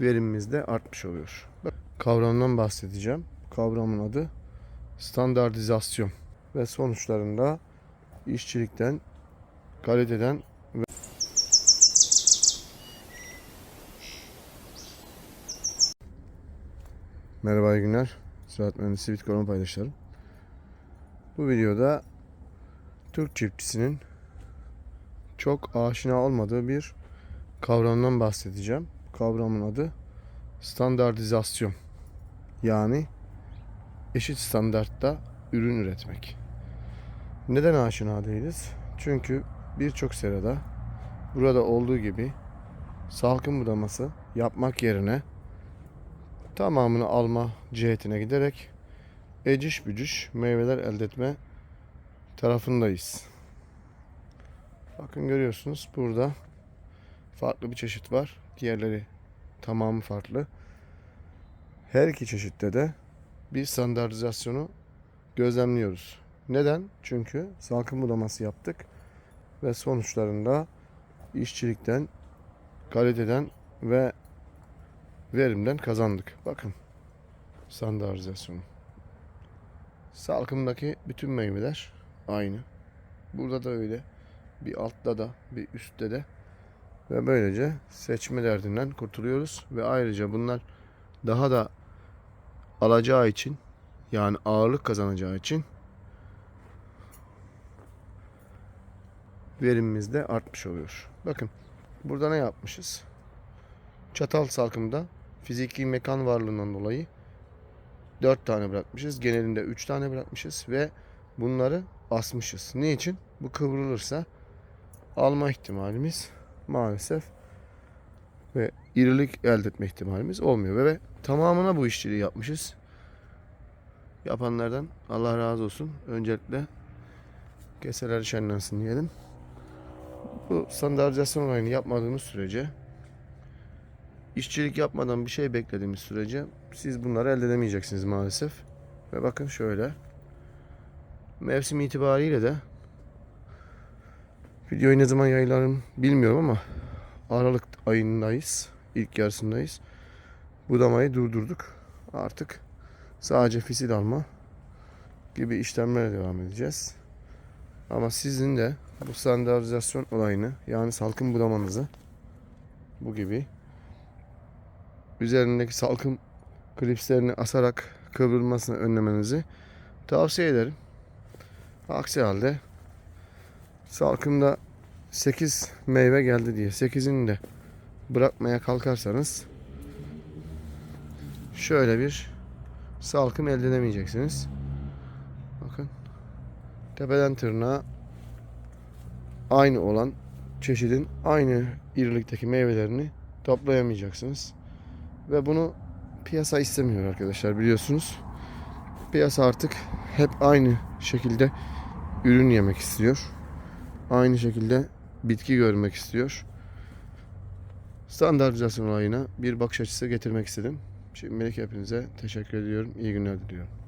verimimiz de artmış oluyor. Kavramdan bahsedeceğim. Kavramın adı standartizasyon ve sonuçlarında işçilikten, kaliteden ve Merhaba iyi günler. Ziraat Mühendisi Bit Koruma paydaşlarım. Bu videoda Türk çiftçisinin çok aşina olmadığı bir kavramdan bahsedeceğim. Kavramın adı standartizasyon. Yani eşit standartta ürün üretmek. Neden aşina değiliz? Çünkü birçok serada burada olduğu gibi salkım budaması yapmak yerine tamamını alma cihetine giderek eciş bücüş meyveler elde etme tarafındayız. Bakın görüyorsunuz burada farklı bir çeşit var. Diğerleri tamamı farklı. Her iki çeşitte de bir standartizasyonu gözlemliyoruz. Neden? Çünkü salkım budaması yaptık ve sonuçlarında işçilikten, kaliteden ve verimden kazandık. Bakın standartizasyonu. Salkımdaki bütün meyveler aynı. Burada da öyle. Bir altta da bir üstte de. Ve böylece seçme derdinden kurtuluyoruz. Ve ayrıca bunlar daha da alacağı için yani ağırlık kazanacağı için verimimiz de artmış oluyor. Bakın burada ne yapmışız? Çatal salkımda fiziki mekan varlığından dolayı 4 tane bırakmışız. Genelinde 3 tane bırakmışız ve bunları asmışız. Ne için? Bu kıvrılırsa alma ihtimalimiz maalesef ve irilik elde etme ihtimalimiz olmuyor. Ve, ve tamamına bu işçiliği yapmışız. Yapanlardan Allah razı olsun. Öncelikle keseler şenlensin diyelim. Bu standartizasyon olayını yapmadığımız sürece işçilik yapmadan bir şey beklediğimiz sürece siz bunları elde edemeyeceksiniz maalesef. Ve bakın şöyle. Mevsim itibariyle de videoyu ne zaman yayınlarım bilmiyorum ama Aralık ayındayız. İlk yarısındayız. Budamayı durdurduk. Artık sadece fisil alma gibi işlemlere devam edeceğiz. Ama sizin de bu standartizasyon olayını yani salkım budamanızı bu gibi üzerindeki salkım klipslerini asarak kıvrılmasını önlemenizi tavsiye ederim. Aksi halde salkımda 8 meyve geldi diye 8'ini de bırakmaya kalkarsanız şöyle bir salkım elde edemeyeceksiniz. Bakın tepeden tırnağa aynı olan çeşidin aynı irilikteki meyvelerini toplayamayacaksınız. Ve bunu piyasa istemiyor arkadaşlar biliyorsunuz. Piyasa artık hep aynı şekilde ürün yemek istiyor. Aynı şekilde bitki görmek istiyor. Standartizasyon olayına bir bakış açısı getirmek istedim. Şimdilik hepinize teşekkür ediyorum. İyi günler diliyorum.